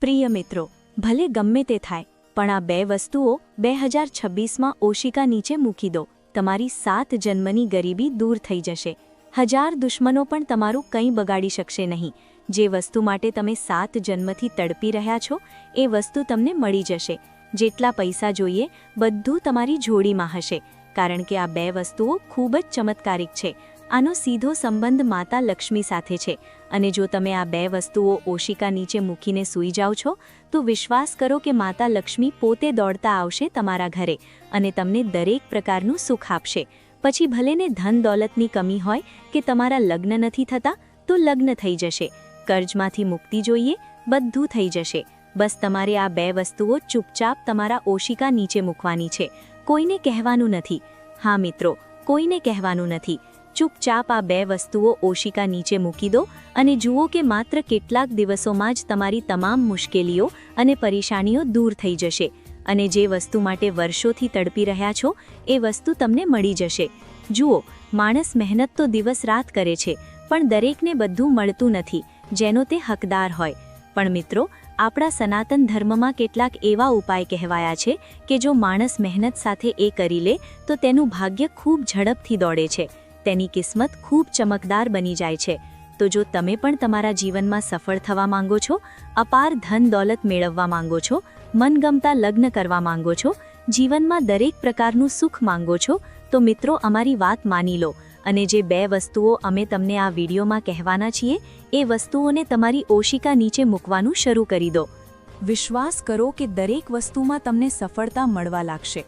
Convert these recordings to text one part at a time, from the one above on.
પ્રિય મિત્રો, ભલે ગમે તે થાય, પણ આ બે વસ્તુઓ બે હજાર છવ્વીસમાં ઓશિકા નીચે મૂકી દો. તમારી સાત જન્મની ગરીબી દૂર થઈ જશે. હજાર દુશ્મનો પણ તમારું કંઈ બગાડી શકશે નહીં. જે વસ્તુ માટે તમે સાત જન્મથી તડપી રહ્યા છો, એ વસ્તુ તમને મળી જશે. જેટલા પૈસા જોઈએ, બધું તમારી જોડીમાં હશે. કારણ કે આ બે વસ્તુઓ ખૂબ જ ચમત્કારિક છે. આનો સીધો સંબંધ માતા લક્ષ્મી સાથે છે. અને જો તમે આ બે વસ્તુઓ ઓશિકા નીચે મૂકીને સૂઈ જાઓ છો, તો વિશ્વાસ કરો કે માતા લક્ષ્મી પોતે દોડતા આવશે તમારા ઘરે અને તમને દરેક પ્રકારનું સુખ આપશે. પછી ભલેને ધન દોલતની કમી હોય કે તમારા લગ્ન નથી થતા, તો લગ્ન થઈ જશે. કર્જમાંથી મુક્તિ જોઈએ, બધું થઈ જશે. બસ તમારે આ બે વસ્તુઓ ચૂપચાપ તમારા ઓશિકા નીચે મૂકવાની છે. કોઈને કહેવાનું નથી. હા મિત્રો, કોઈને કહેવાનું નથી. ચૂપચાપ આ બે વસ્તુઓ ઓશિકા નીચે મૂકી દો અને જુઓ કે માત્ર કેટલાક દિવસોમાં જ તમારી તમામ મુશ્કેલીઓ અને પરેશાનીઓ દૂર થઈ જશે અને જે વસ્તુ માટે વર્ષોથી તડપી રહ્યા છો, એ વસ્તુ તમને મળી જશે. જુઓ, માણસ મહેનત તો દિવસ રાત કરે છે, પણ દરેકને બધું મળતું નથી, જેનો તે હકદાર હોય. પણ મિત્રો, આપણા સનાતન ધર્મમાં કેટલાક એવા ઉપાય કહેવાયા છે કે જો માણસ મહેનત સાથે એ કરી લે, તો તેનું ભાગ્ય ખૂબ ઝડપથી દોડે છે. તેની કિસ્મત ખૂબ ચમકદાર બની જાય છે. તો જો તમે પણ તમારા જીવનમાં સફળ થવા માંગો છો, અપાર ધન દોલત મેળવવા માંગો છો, મનગમતા લગ્ન કરવા માંગો છો, જીવનમાં દરેક પ્રકારનું સુખ માંગો છો, તો મિત્રો અમારી વાત માની લો. અને જે બે વસ્તુઓ અમે તમને આ વિડીયોમાં કહેવાના છીએ, એ વસ્તુઓને તમારી ઓશિકા નીચે મૂકવાનું શરૂ કરી દો. વિશ્વાસ કરો કે દરેક વસ્તુમાં તમને સફળતા મળવા લાગશે.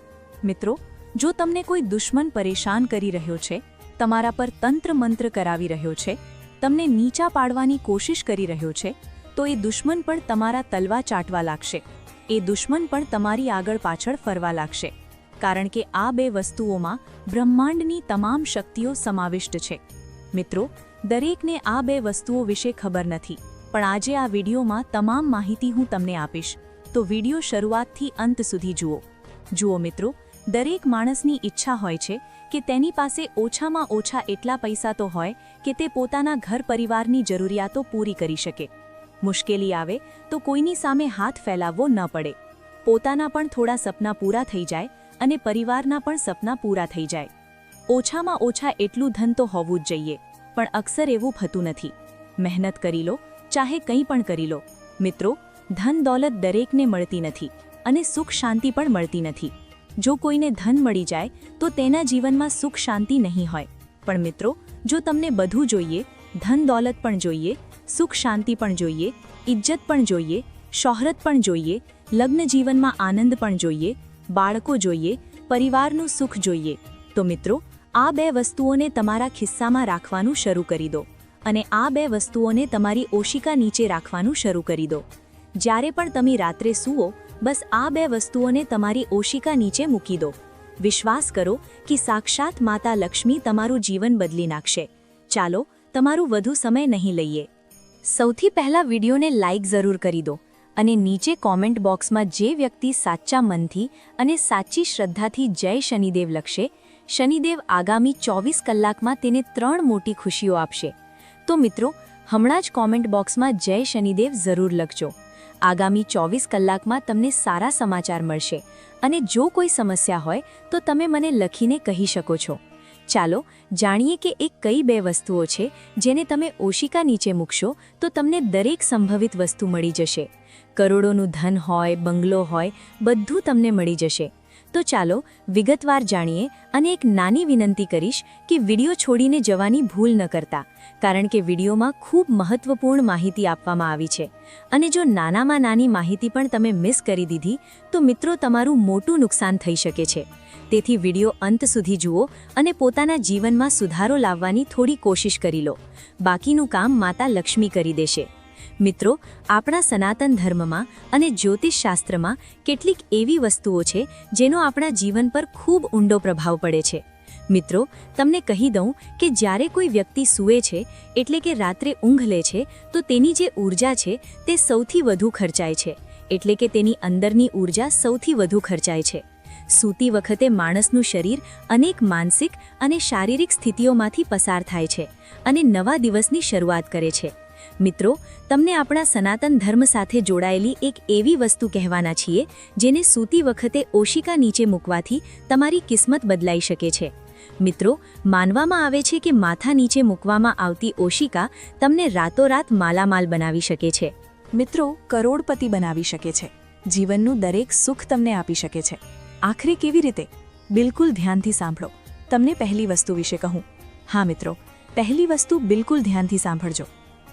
મિત્રો, જો તમને કોઈ દુશ્મન પરેશાન કરી રહ્યો છે તમારા પર તંત્ર મંત્ર કરાવી રહ્યો છે, તમને નીચા પાડવાની કોશિશ કરી રહ્યો છે, તો એ દુશ્મન પણ તમારા તલવા ચાટવા લાગશે. એ દુશ્મન પણ તમારી આગળ પાછળ ફરવા લાગશે. કારણ કે આ બે વસ્તુઓમાં બ્રહ્માંડની તમામ શક્તિઓ સમાવિષ્ટ છે. મિત્રો, દરેકને આ બે વસ્તુઓ વિશે ખબર નથી, પણ આજે આ વિડીયોમાં તમામ માહિતી હું તમને આપીશ. તો વીડિયો શરૂઆતથી અંત સુધી જુઓ. જુઓ મિત્રો દરેક માણસની ઈચ્છા હોય છે કે તેની પાસે ઓછામાં ઓછા એટલા પૈસા તો હોય કે તે પોતાના ઘર પરિવારની જરૂરિયાતો પૂરી કરી શકે. મુશ્કેલી આવે તો કોઈની સામે હાથ ફેલાવવો ન પડે. પોતાના પણ થોડા સપના પૂરા થઈ જાય અને પરિવારના પણ સપના પૂરા થઈ જાય. ઓછામાં ઓછા એટલું ધન તો હોવું જ જોઈએ, પણ અક્સર એવું થતું નથી. મહેનત કરી લો, ચાહે કંઈ પણ કરી લો. મિત્રો, ધન દોલત દરેકને મળતી નથી અને સુખ શાંતિ પણ મળતી નથી. જો કોઈને ધન મળી જાય, તો તેના જીવનમાં સુખ શાંતિ નહીં હોય. પણ મિત્રો, જો તમને બધું જોઈએ, ધન દોલત પણ જોઈએ, સુખ શાંતિ પણ જોઈએ, ઇજ્જત પણ જોઈએ, શોહરત પણ જોઈએ, લગ્ન જીવનમાં આનંદ પણ જોઈએ, બાળકો જોઈએ, પરિવારનું સુખ જોઈએ, તો મિત્રો, આ બે વસ્તુઓને તમારા ખિસ્સામાં રાખવાનું શરૂ કરી દો અને આ બે વસ્તુઓને તમારી ઓશિકા નીચે રાખવાનું શરૂ કરી દો. જ્યારે પણ તમે રાત્રે સૂવો બસ આ બે વસ્તુઓને તમારી ઓશિકા નીચે મૂકી દો. વિશ્વાસ કરો કે સાક્ષાત માતા લક્ષ્મી તમારું જીવન બદલી નાખશે. ચાલો, તમારું વધુ સમય નહીં લઈએ. સૌથી પહેલા વિડીયોને લાઇક જરૂર કરી દો અને નીચે કોમેન્ટ બોક્સમાં જે વ્યક્તિ સાચા મનથી અને સાચી શ્રદ્ધાથી જય શનિદેવ લખશે, શનિદેવ આગામી ચોવીસ કલાકમાં તેને ત્રણ મોટી ખુશીઓ આપશે. તો મિત્રો, હમણાં જ કોમેન્ટ બોક્સમાં જય શનિદેવ જરૂર લખજો. આગામી ચોવીસ કલાકમાં તમને સારા સમાચાર મળશે. અને જો કોઈ સમસ્યા હોય, તો તમે મને લખીને કહી શકો છો. ચાલો, જાણીએ કે એક કઈ બે વસ્તુઓ છે, જેને તમે ઓશિકા નીચે મૂકશો, તો તમને દરેક સંભવિત વસ્તુ મળી જશે. કરોડોનું ધન હોય, બંગલો હોય, બધું તમને મળી જશે. તો ચાલો વિગતવાર જાણીએ અને એક નાની વિનંતી કરીશ કે વીડિયો છોડીને જવાની ભૂલ ન કરતા, કારણ કે વિડીયોમાં ખૂબ મહત્વપૂર્ણ માહિતી આપવામાં આવી છે. અને જો નાનામાં નાની માહિતી પણ તમે મિસ કરી દીધી, તો મિત્રો તમારું મોટું નુકસાન થઈ શકે છે. તેથી વીડિયો અંત સુધી જુઓ અને પોતાના જીવનમાં સુધારો લાવવાની થોડી કોશિશ કરી લો. બાકીનું કામ માતા લક્ષ્મી કરી દેશે. મિત્રો, આપણા સનાતન ધર્મમાં અને જ્યોતિષશાસ્ત્રમાં કેટલીક એવી વસ્તુઓ છે જેનો આપણા જીવન પર ખૂબ ઊંડો પ્રભાવ પડે છે. મિત્રો, તમને કહી દઉં કે જ્યારે કોઈ વ્યક્તિ સૂવે છે, એટલે કે રાત્રે ઊંઘ લે છે, તો તેની જે ઊર્જા છે તે સૌથી વધુ ખર્ચાય છે. એટલે કે તેની અંદરની ઊર્જા સૌથી વધુ ખર્ચાય છે. સૂતી વખતે માણસનું શરીર અનેક માનસિક અને શારીરિક સ્થિતિઓમાંથી પસાર થાય છે અને નવા દિવસની શરૂઆત કરે છે. મિત્રો, તમને આપણા સનાતન ધર્મ સાથે જોડાયેલી એક એવી વસ્તુ કહેવાના છીએ, જેને સૂતી વખતે ઓશિકા નીચે મૂકવાથી તમારી કિસ્મત બદલાઈ શકે છે. મિત્રો, માનવામાં આવે છે કે માથા નીચે મૂકવામાં આવતી ઓશિકા તમને રાતોરાત માલામાલ બનાવી શકે છે. મિત્રો, કરોડપતિ બનાવી શકે છે. જીવનનું દરેક સુખ તમને આપી શકે છે. આખરે કેવી રીતે? બિલકુલ ધ્યાનથી સાંભળો. તમને પહેલી વસ્તુ વિશે કહું. હા, મિત્રો. પહેલી વસ્તુ બિલકુલ ધ્યાનથી સાંભળજો.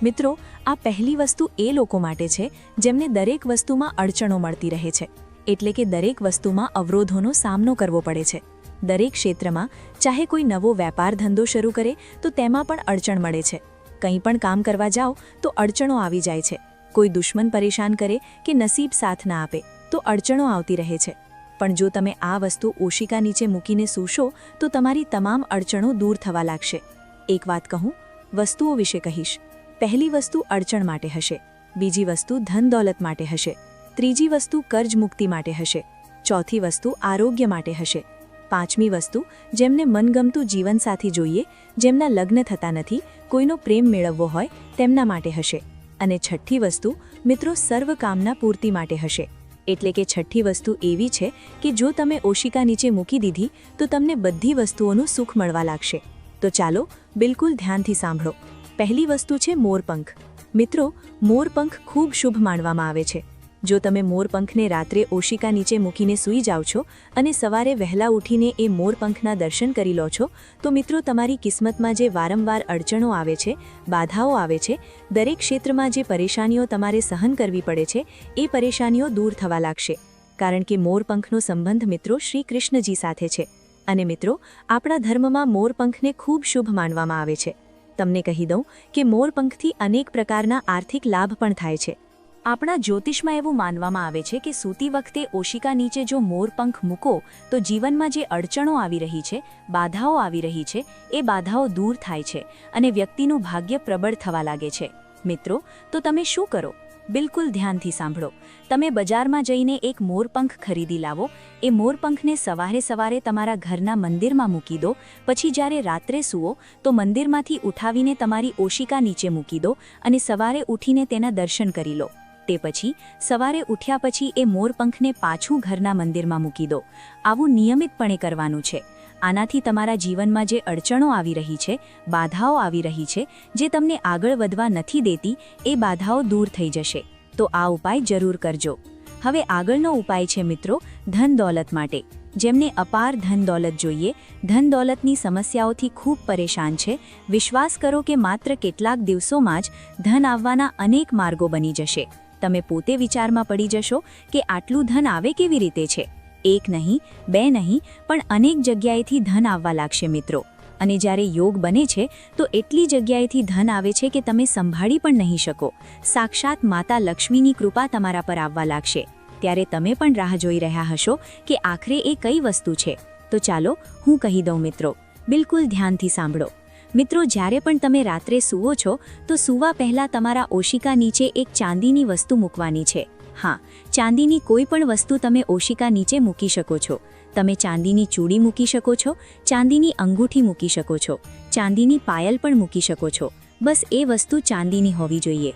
મિત્રો, આ પહેલી વસ્તુ એ લોકો માટે છે જેમને દરેક વસ્તુમાં અડચણો મળતી રહે છે. એટલે કે દરેક વસ્તુમાં અવરોધોનો સામનો કરવો પડે છે. દરેક ક્ષેત્રમાં ચાહે કોઈ નવો વેપાર ધંધો શરૂ કરે, તો તેમાં પણ અડચણ મળે છે. કંઈ પણ કામ કરવા જાઓ, તો અડચણો આવી જાય છે. કોઈ દુશ્મન પરેશાન કરે કે નસીબ સાથ ના આપે, તો અડચણો આવતી રહે છે. પણ જો તમે આ વસ્તુ ઓશિકા નીચે મૂકીને સૂશો, તો તમારી તમામ અડચણો દૂર થવા લાગશે. એક વાત કહું, વસ્તુઓ વિશે કહીશ. પહેલી વસ્તુ અડચણ માટે હશે, બીજી વસ્તુ ધન દોલત માટે હશે, ત્રીજી વસ્તુ કર્જ મુક્તિ માટે હશે, ચોથી વસ્તુ આરોગ્ય માટે હશે, પાંચમી વસ્તુ જેમને મનગમતું જીવનસાથી જોઈએ, જેમના લગ્ન થતા નથી, કોઈનો પ્રેમ મેળવવો હોય, તેમના માટે હશે, અને છઠ્ઠી વસ્તુ મિત્રો સર્વ કામના પૂર્તિ માટે હશે, એટલે કે છઠ્ઠી વસ્તુ એવી છે કે જો તમે ઓશિકા નીચે મૂકી દીધી, તો તમને બધી વસ્તુઓનું સુખ મળવા લાગશે. તો ચાલો, બિલકુલ ધ્યાનથી સાંભળો. પહેલી વસ્તુ છે મોરપંખ. મિત્રો, મોરપંખ ખૂબ શુભ માનવામાં આવે છે. જો તમે મોરપંખને રાત્રે ઓશિકા નીચે મૂકીને સૂઈ જાઓ છો અને સવારે વહેલા ઉઠીને એ મોરપંખના દર્શન કરી લો છો, તો મિત્રો તમારી કિસ્મતમાં જે વારંવાર અડચણો આવે છે, બાધાઓ આવે છે, દરેક ક્ષેત્રમાં જે પરેશાનીઓ તમારે સહન કરવી પડે છે, એ પરેશાનીઓ દૂર થવા લાગશે. કારણ કે મોરપંખનો સંબંધ મિત્રો શ્રી કૃષ્ણજી સાથે છે. અને મિત્રો, આપણા ધર્મમાં મોરપંખને ખૂબ શુભ માનવામાં આવે છે. તમને કહી દઉં કે મોરપંખથી અનેક પ્રકારના આર્થિક લાભ પણ થાય છે. આપણા જ્યોતિષમાં એવું માનવામાં આવે છે કે સૂતી વખતે ઓશિકા નીચે જો મોરપંખ મૂકો, તો જીવનમાં જે અડચણો આવી રહી છે, બાધાઓ આવી રહી છે, એ બાધાઓ દૂર થાય છે અને વ્યક્તિનું ભાગ્ય પ્રબળ થવા લાગે છે. મિત્રો, તો તમે શું કરો? બિલકુલ ધ્યાનથી સાંભળો. તમે બજારમાં જઈને એક મોરપંખ ખરીદી લાવો. એ મોરપંખને સવારે સવારે તમારા ઘરના મંદિરમાં મૂકી દો. પછી જ્યારે રાત્રે સૂવો, તો મંદિરમાંથી ઉઠાવીને તમારી ઓશિકા નીચે મૂકી દો અને સવારે ઉઠીને તેના દર્શન કરી લો. તે પછી, સવારે ઉઠ્યા પછી એ મોરપંખને પાછું ઘરના મંદિરમાં મૂકી દો. આવું નિયમિતપણે કરવાનું છે. આનાથી તમારા જીવનમાં જે અડચણો આવી રહી છે, બાધાઓ આવી રહી છે, જે તમને આગળ વધવા નથી દેતી, એ બાધાઓ દૂર થઈ જશે. તો આ ઉપાય જરૂર કરજો. હવે આગળનો ઉપાય છે મિત્રો, ધન દોલત માટે. જેમને અપાર ધન દોલત જોઈએ, ધન દોલતની સમસ્યાઓથી ખૂબ પરેશાન છે. વિશ્વાસ કરો કે માત્ર કેટલાક દિવસોમાં જ ધન આવવાના અનેક માર્ગો બની જશે. તમે પોતે વિચારમાં પડી જશો કે આટલું ધન આવે કેવી રીતે છે? એક નહીં, બે નહીં, પણ અનેક જગ્યાએથી ધન આવવા લાગશે મિત્રો. અને જ્યારે યોગ બને છે, તો એટલી જગ્યાએથી ધન આવે છે કે તમે સંભાળી પણ નહીં શકો. સાક્ષાત માતા લક્ષ્મીની કૃપા તમારા પર આવવા લાગશે. ત્યારે તમે પણ રાહ જોઈ રહ્યા હશો કે આખરે એ કઈ વસ્તુ છે. તો ચાલો હું કહી દઉં મિત્રો, બિલકુલ ધ્યાનથી સાંભળો. મિત્રો, જ્યારે પણ તમે રાત્રે સૂવો છો, તો સૂવા પહેલાં તમારા ઓશિકા નીચે એક ચાંદીની વસ્તુ મૂકવાની છે. હા, ચાંદીની કોઈ પણ વસ્તુ તમે ઓશિકા નીચે મૂકી શકો છો. તમે ચાંદીની ચૂડી મૂકી શકો છો, ચાંદીની અંગૂઠી મૂકી શકો છો, ચાંદીની પાયલ પણ મૂકી શકો છો. બસ એ વસ્તુ ચાંદીની હોવી જોઈએ.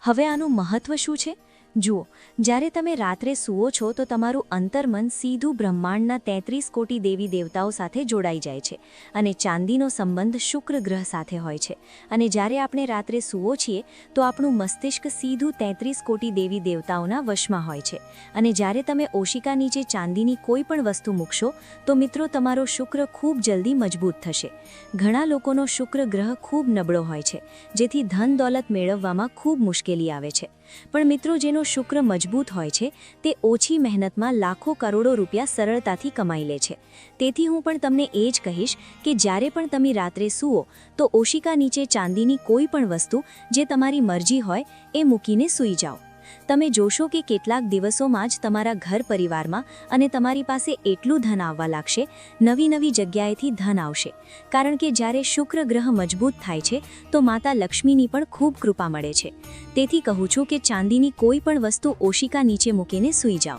હવે આનું મહત્વ શું છે? જુઓ, જ્યારે તમે રાત્રે સૂવો છો તો તમારું અંતર્મન સીધું બ્રહ્માંડના તેત્રીસ કોટી દેવી દેવતાઓ સાથે જોડાઈ જાય છે અને ચાંદીનો સંબંધ શુક્ર ગ્રહ સાથે હોય છે. અને જ્યારે આપણે રાત્રે સૂવો છીએ, તો આપણું મસ્તિષ્ક સીધું તેત્રીસ કોટી દેવી દેવતાઓના વશમાં હોય છે. અને જ્યારે તમે ઓશિકા નીચે ચાંદીની કોઈ પણ વસ્તુ મૂકશો, તો મિત્રો તમારો શુક્ર ખૂબ જલ્દી મજબૂત થશે. ઘણા લોકોનો શુક્ર ગ્રહ ખૂબ નબળો હોય છે, જેથી ધન દોલત મેળવવામાં ખૂબ મુશ્કેલી આવે છે. પણ મિત્રો, જેનો શુક્ર મજબૂત હોય છે, તે ઓછી મહેનતમાં લાખો કરોડો રૂપિયા સરળતાથી કમાઈ લે છે. તેથી હું પણ તમને એ જ કહીશ કે જ્યારે પણ તમે રાત્રે સૂવો, તો ઓશિકા નીચે ચાંદીની કોઈ પણ વસ્તુ જે તમારી મરજી હોય, એ મૂકીને સૂઈ જાઓ. તમે જોશો કે કેટલાક દિવસોમાં જ તમારા ઘર પરિવારમાં અને તમારી પાસે એટલું ધન આવવા લાગશે, નવી નવી જગ્યાએથી ધન આવશે. કારણ કે જ્યારે શુક્ર ગ્રહ મજબૂત થાય છે, તો માતા લક્ષ્મીની પણ ખૂબ કૃપા મળે છે. તેથી કહું છું કે ચાંદીની કોઈ પણ વસ્તુ ઓશિકા નીચે મૂકીને સૂઈ જાઓ.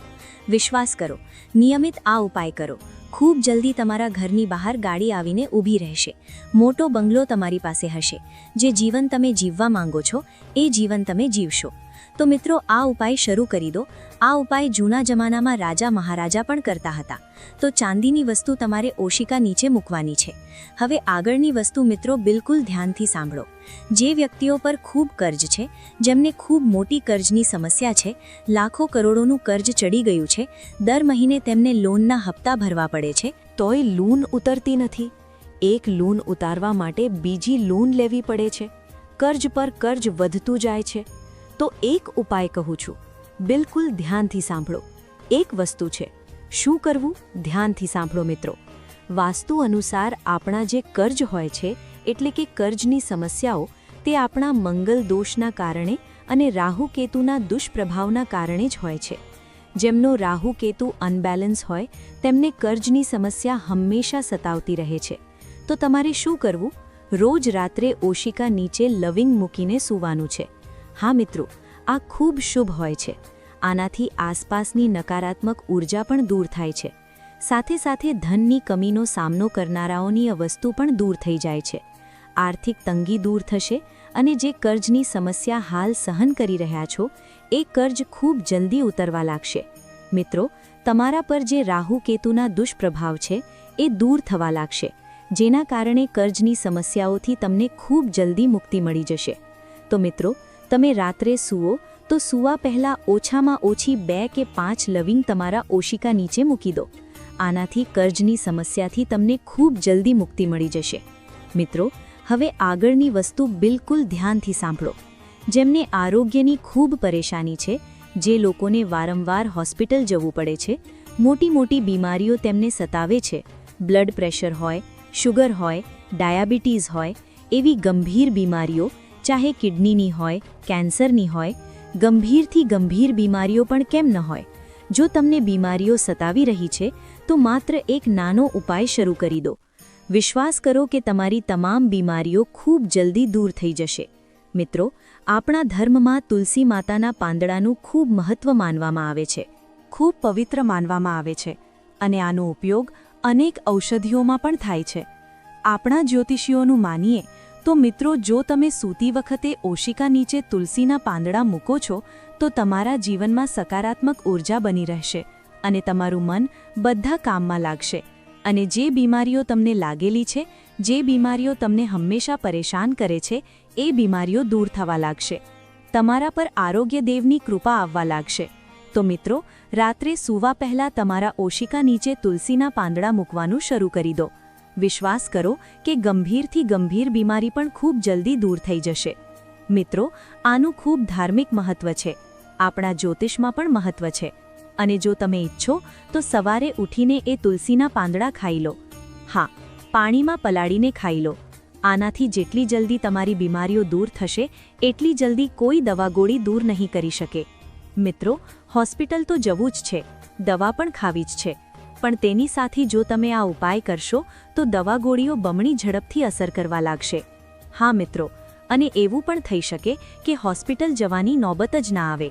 વિશ્વાસ કરો. નિયમિત આ ઉપાય કરો. ખૂબ જલ્દી તમારા ઘરની બહાર ગાડી આવીને ઊભી રહેશે. મોટો બંગલો તમારી પાસે હશે. જે જીવન તમે જીવવા માંગો છો, એ જીવન તમે જીવશો. તો મિત્રો, આ ઉપાય શરૂ કરી દો. આ ઉપાય જૂના જમાનામાં રાજા મહારાજા પણ કરતા હતા. તો ચાંદીની વસ્તુ તમારે ઓશિકા નીચે મૂકવાની છે. હવે આગળની વસ્તુ મિત્રો બિલકુલ ધ્યાનથી સાંભળો. જે વ્યક્તિઓ પર ખૂબ કર્જ છે, જેમને ખૂબ મોટી કર્જની સમસ્યા છે, લાખો કરોડોનું કર્જ ચડી ગયું છે, દર મહિને તેમને લોનના હપ્તા ભરવા પડે છે, તોય લૂન ઉતરતી નથી. એક લૂન ઉતારવા માટે બીજી લૂન લેવી પડે છે. કર્જ પર કર્જ વધતું જાય છે. તો એક ઉપાય કહું છું. બિલકુલ ધ્યાનથી સાંભળો. એક વસ્તુ છે. શું કરવું? ધ્યાનથી સાંભળો મિત્રો. વાસ્તુ અનુસાર આપણા જે કર્જ હોય છે, એટલે કે કર્જની સમસ્યાઓ, તે આપણા મંગલ દોષના કારણે અને રાહુ કેતુના દુષ્પ્રભાવના કારણે જ હોય છે. જેમનો રાહુ કેતુ અનબેલેન્સ હોય, તેમને કર્જની સમસ્યા હંમેશા સતાવતી રહે છે. તો તમારે શું કરવું? રોજ રાત્રે ઓશિકા નીચે લવિંગ મૂકીને સૂવાનું છે. હા મિત્રો, આ ખૂબ શુભ હોય છે. આનાથી આસપાસની નકારાત્મક ઊર્જા પણ દૂર થાય છે. સાથે સાથે ધનની કમીનો સામનો કરનારાઓની વસ્તુ પણ દૂર થઈ જાય છે. આર્થિક તંગી દૂર થશે અને જે કર્જની સમસ્યા હાલ સહન કરી રહ્યા છો, એ કર્જ ખૂબ જલ્દી ઉતરવા લાગશે. મિત્રો, તમારા પર જે રાહુ કેતુના દુષ્પ્રભાવ છે, એ દૂર થવા લાગશે, જેના કારણે કર્જની સમસ્યાઓથી તમને ખૂબ જલ્દી મુક્તિ મળી જશે. તો મિત્રો તમે રાત્રે સૂવો, તો સૂવા પહેલાં ઓછામાં ઓછી બે કે પાંચ લવિંગ તમારા ઓશિકા નીચે મૂકી દો. આનાથી કર્જની સમસ્યાથી તમને ખૂબ જલ્દી મુક્તિ મળી જશે. મિત્રો, હવે આગળની વસ્તુ બિલકુલ ધ્યાનથી સાંભળો. જેમને આરોગ્યની ખૂબ પરેશાની છે, જે લોકોને વારંવાર હોસ્પિટલ જવું પડે છે, મોટી મોટી બીમારીઓ તેમને સતાવે છે, બ્લડ પ્રેશર હોય, શુગર હોય, ડાયાબિટીસ હોય, એવી ગંભીર બીમારીઓ ચાહે કિડનીની હોય, કેન્સરની હોય, ગંભીરથી ગંભીર બીમારીઓ પણ કેમ ન હોય? જો તમને બીમારીઓ સતાવી રહી છે, તો માત્ર એક નાનો ઉપાય શરૂ કરી દો. વિશ્વાસ કરો કે તમારી તમામ બીમારીઓ ખૂબ જલ્દી દૂર થઈ જશે. મિત્રો, આપણા ધર્મમાં તુલસી માતાના પાંદડાનું ખૂબ મહત્વ માનવામાં આવે છે. ખૂબ પવિત્ર માનવામાં આવે છે અને આનો ઉપયોગ અનેક ઔષધિઓમાં પણ થાય છે. આપણા જ્યોતિષીઓનું માનીએ તો મિત્રો, જો તમે સૂતી વખતે ઓશિકા નીચે તુલસીના પાંદડા મૂકો છો, તો તમારા જીવનમાં સકારાત્મક ઊર્જા બની રહેશે અને તમારું મન બધા કામમાં લાગશે. અને જે બીમારીઓ તમને લાગેલી છે, જે બીમારીઓ તમને હંમેશા પરેશાન કરે છે, એ બીમારીઓ દૂર થવા લાગશે. તમારા પર આરોગ્ય દેવની કૃપા આવવા લાગશે. તો મિત્રો, રાત્રે સૂવા પહેલાં તમારા ઓશિકા નીચે તુલસીના પાંદડા મૂકવાનું શરૂ કરી દો. વિશ્વાસ કરો કે ગંભીરથી ગંભીર બીમારી પણ ખૂબ જલ્દી દૂર થઈ જશે. મિત્રો, આનું ખૂબ ધાર્મિક મહત્વ છે. આપણા જ્યોતિષમાં પણ મહત્વ છે. અને જો તમે ઈચ્છો, તો સવારે ઉઠીને એ તુલસીના પાંદડા ખાઈ લો. હા, પાણીમાં પલાળીને ખાઈ લો. આનાથી જેટલી જલ્દી તમારી બીમારીઓ દૂર થશે, એટલી જલ્દી કોઈ દવાગોળી દૂર નહીં કરી શકે. મિત્રો, હોસ્પિટલ તો જવું જ છે. દવા પણ ખાવી જ છે. પણ તેની સાથે જો તમે આ ઉપાય કરશો, તો દવા ગોળીઓ બમણી ઝડપથી અસર કરવા લાગશે. હા મિત્રો, અને એવું પણ થઈ શકે કે હોસ્પિટલ જવાની નોબત જ ના આવે.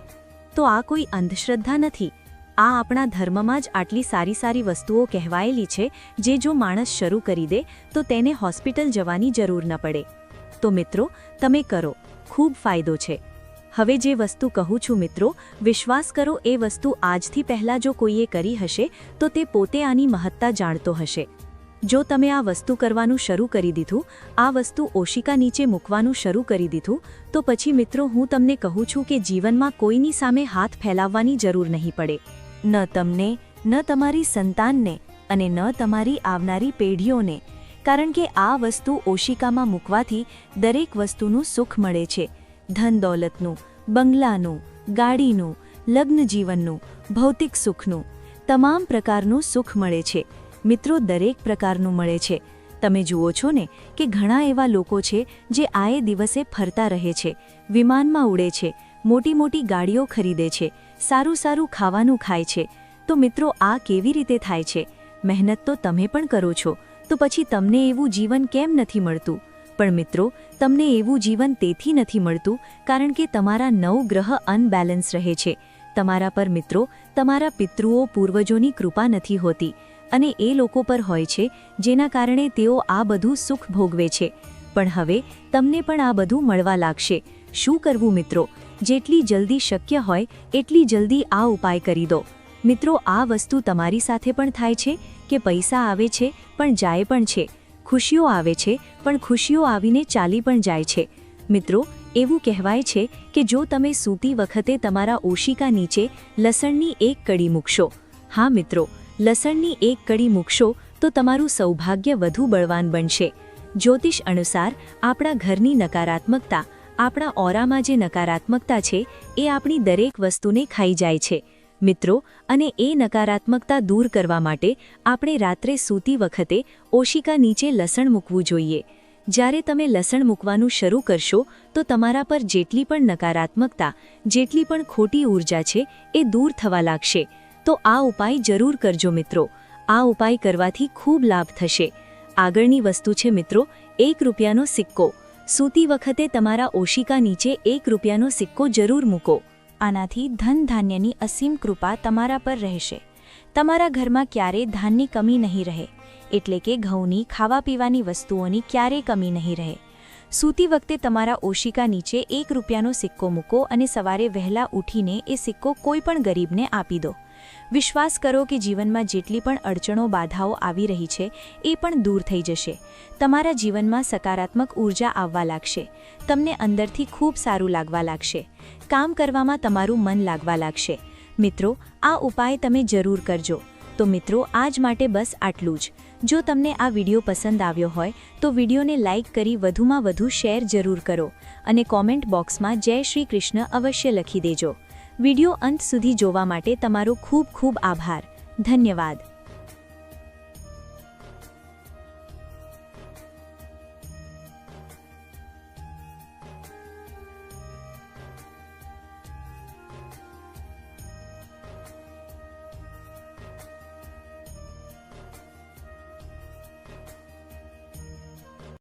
તો આ કોઈ અંધશ્રદ્ધા નથી. આ આપણા ધર્મમાં જ આટલી સારી સારી વસ્તુઓ કહેવાયેલી છે, જે જો માણસ શરૂ કરી દે, તો તેને હોસ્પિટલ જવાની જરૂર ન પડે. તો મિત્રો, તમે કરો. ખૂબ ફાયદો છે. હવે જે વસ્તુ કહું છું મિત્રો, વિશ્વાસ કરો એ વસ્તુ આજથી પહેલાં જો કોઈએ કરી હશે, તો તે પોતે આની મહત્તા જાણતો હશે. જો તમે આ વસ્તુ કરવાનું શરૂ કરી દીધું, આ વસ્તુ ઓશિકા નીચે મૂકવાનું શરૂ કરી દીધું, તો પછી મિત્રો હું તમને કહું છું કે જીવનમાં કોઈની સામે હાથ ફેલાવવાની જરૂર નહીં પડે. ન તમને, ન તમારી સંતાનને અને ન તમારી આવનારી પેઢીઓને. કારણ કે આ વસ્તુ ઓશિકામાં મૂકવાથી દરેક વસ્તુનું સુખ મળે છે. ધન દોલતનું બંગલાનું, ગાડીનું લગ્ન જીવનનું ભૌતિક સુખનું, તમામ પ્રકારનું સુખ મળે છે. મિત્રો, દરેક પ્રકારનું મળે છે. તમે જુઓ છો ને કે ઘણા એવા લોકો છે જે આએ દિવસે ફરતા રહે છે, વિમાનમાં ઉડે છે, મોટી મોટી ગાડીઓ ખરીદે છે, સારું સારું ખાવાનું ખાય છે. તો મિત્રો, આ કેવી રીતે થાય છે? મહેનત તો તમે પણ કરો છો. તો પછી તમને એવું જીવન કેમ નથી મળતું? પણ મિત્રો, તમને એવું જીવન તેથી નથી મળતું, કારણ કે તમારા નવ ગ્રહ અનબેલેન્સ રહે છે. તમારા પર મિત્રો, તમારા પિતૃઓ, પૂર્વજોની કૃપા નથી હોતી. અને એ લોકો પર હોય છે, જેના કારણે તેઓ આ બધું સુખ ભોગવે છે. પણ હવે, તમને પણ આ બધું મળવા લાગશે. શું કરવું મિત્રો? જેટલી જલ્દી શક્ય હોય, એટલી જલ્દી આ ઉપાય કરી દો. મિત્રો, આ વસ્તુ તમારી સાથે પણ થાય છે, કે પૈસા આવે છે, પણ જાય પણ છે. ખુશીઓ આવે છે, પણ ખુશીઓ આવીને ચાલી પણ જાય છે. મિત્રો, એવું કહેવાય છે કે જો તમે સૂતી વખતે તમારા ઓશિકા નીચે લસણની એક કડી મૂકશો. હા મિત્રો, લસણની એક કડી મૂકશો તો તમારું સૌભાગ્ય વધુ બળવાન બનશે. જ્યોતિષ અનુસાર, આપણા ઘરની નકારાત્મકતા, આપણા ઓરામાં જે નકારાત્મકતા છે, એ આપણી દરેક વસ્તુને ખાઈ જાય છે. મિત્રો, અને એ નકારાત્મકતા દૂર કરવા માટે આપણે રાત્રે સૂતી વખતે ઓશિકા નીચે લસણ મૂકવું જોઈએ. જ્યારે તમે લસણ મૂકવાનું શરૂ કરશો, તો તમારા પર જેટલી પણ નકારાત્મકતા, જેટલી પણ ખોટી ઊર્જા છે, એ દૂર થવા લાગશે. તો આ ઉપાય જરૂર કરજો મિત્રો. આ ઉપાય કરવાથી ખૂબ લાભ થશે. આગળની વસ્તુ છે મિત્રો, એક રૂપિયાનો સિક્કો. સૂતી વખતે તમારા ઓશિકા નીચે એક રૂપિયાનો સિક્કો જરૂર મૂકો. આનાથી ધન ધાન્યની અસીમ કૃપા તમારા પર રહેશે. તમારા ઘરમાં ક્યારેય ધાનની કમી નહીં રહે, એટલે કે ઘઉંની ખાવા પીવાની વસ્તુઓની ક્યારેય કમી નહીં રહે. સૂતી વખતે તમારા ઓશિકા નીચે એક રૂપિયાનો સિક્કો મૂકો અને સવારે વહેલા ઉઠીને એ સિક્કો કોઈ પણ ગરીબને આપી દો. વિશ્વાસ કરો કે જીવનમાં જેટલી પણ અડચણો, બાધાઓ આવી રહી છે, એ પણ દૂર થઈ જશે. તમારા જીવનમાં સકારાત્મક ઊર્જા આવવા લાગશે. તમને અંદરથી ખૂબ સારું લાગવા લાગશે. કામ કરવામાં તમારું મન લાગવા લાગશે. મિત્રો, આ ઉપાય તમે જરૂર કરજો. તો મિત્રો, આજ માટે બસ આટલું જ. જો તમને આ વીડિયો પસંદ આવ્યો હોય, તો વિડીયોને લાઇક કરી વધુમાં વધુ શેર જરૂર કરો અને કોમેન્ટ બોક્સમાં જય શ્રી કૃષ્ણ અવશ્ય લખી દેજો. વીડિયો અંત સુધી જોવા માટે તમારો ખૂબ ખૂબ આભાર. ધન્યવાદ.